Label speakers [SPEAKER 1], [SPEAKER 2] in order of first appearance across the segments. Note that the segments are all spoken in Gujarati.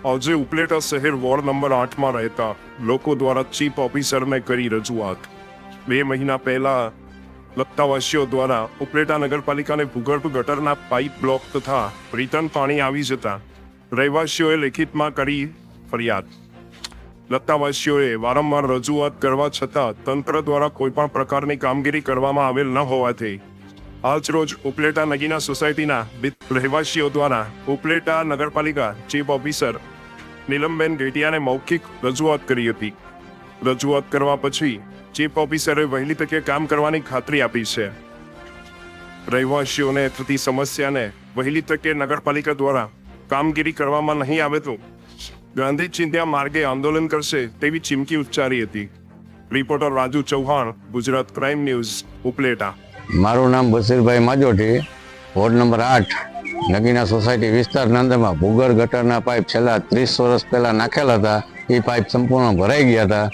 [SPEAKER 1] આજે ઉપલેટા શહેર વોર્ડ નંબર આઠમાં રહેતા લોકો દ્વારા ચીફ ઓફિસરને કરી રજૂઆત. બે મહિના પહેલા લગતાવાસીઓ દ્વારા ઉપલેટા નગરપાલિકાને ભૂગર્ભ ગટરના પાઇપ બ્લોક તથા રિટર્ન પાણી આવી જતા રહેવાસીઓએ લેખિતમાં કરી ફરિયાદ. લગતાવાસીઓએ વારંવાર રજૂઆત કરવા છતાં તંત્ર દ્વારા કોઈપણ પ્રકારની કામગીરી કરવામાં આવેલ ન હોવાથી આજ રોજ ઉપલેટા નગીના સોસાયટીના રહેવાસીઓ દ્વારા ઉપલેટા નગરપાલિકા ચીફ ઓફિસર નીલમબેન ગેટિયાને મૌખિક રજૂઆત કરી હતી. રજૂઆત કરવા પછી ચીફ ઓફિસરે વહેલી તકે કામ કરવાની ખાતરી આપી છે. રહેવાસીઓને થતી સમસ્યાને વહેલી તકે નગરપાલિકા દ્વારા કામગીરી કરવામાં નહીં આવે તો ગાંધી ચિંધ્યા માર્ગે આંદોલન કરશે તેવી ચીમકી ઉચ્ચારી હતી. Reporter Raju Chauhan, Gujarat crime news, Upleta.
[SPEAKER 2] મારું નામ બસીરભાઈ માજોટી વોર્ડ નંબર આઠ, નગીના સોસાયટી વિસ્તારના અંદરમાં ભૂગર ગટરના પાઇપ છેલ્લા ત્રીસ વર્ષ પહેલાં નાખેલા હતા. એ પાઇપ સંપૂર્ણ ભરાઈ ગયા હતા.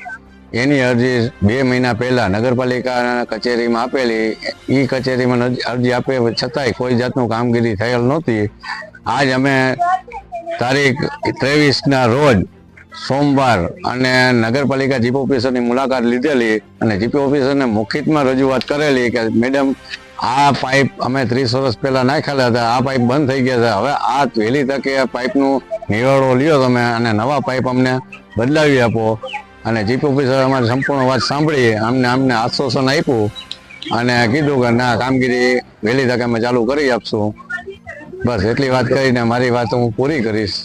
[SPEAKER 2] એની અરજી બે મહિના પહેલાં નગરપાલિકાના કચેરીમાં આપેલી. એ કચેરીમાં અરજી આપે છતાંય કોઈ જાતનું કામગીરી થયેલ નહોતી. આજ અમે તારીખ ત્રેવીસના રોજ સોમવાર અને નગરપાલિકા જીપી ઓફિસરની મુલાકાત લીધેલી અને જીપી ઓફિસરને મુખિતમાં રજૂઆત કરેલી કે મેડમ, આ પાઇપ અમે ત્રીસ વર્ષ પહેલા નાખેલા હતા, આ પાઇપ બંધ થઈ ગયા છે. હવે આ વહેલી તકે પાઇપનું નિવાળો લ્યો તમે અને નવા પાઇપ અમને બદલાવી આપો. અને જીપી ઓફિસર અમારી સંપૂર્ણ વાત સાંભળી, અમને અમને આશ્વાસન આપ્યું અને કીધું કે ના, કામગીરી વહેલી તકે અમે ચાલુ કરી આપશું. બસ, એટલી વાત કરીને મારી વાત હું પૂરી કરીશ.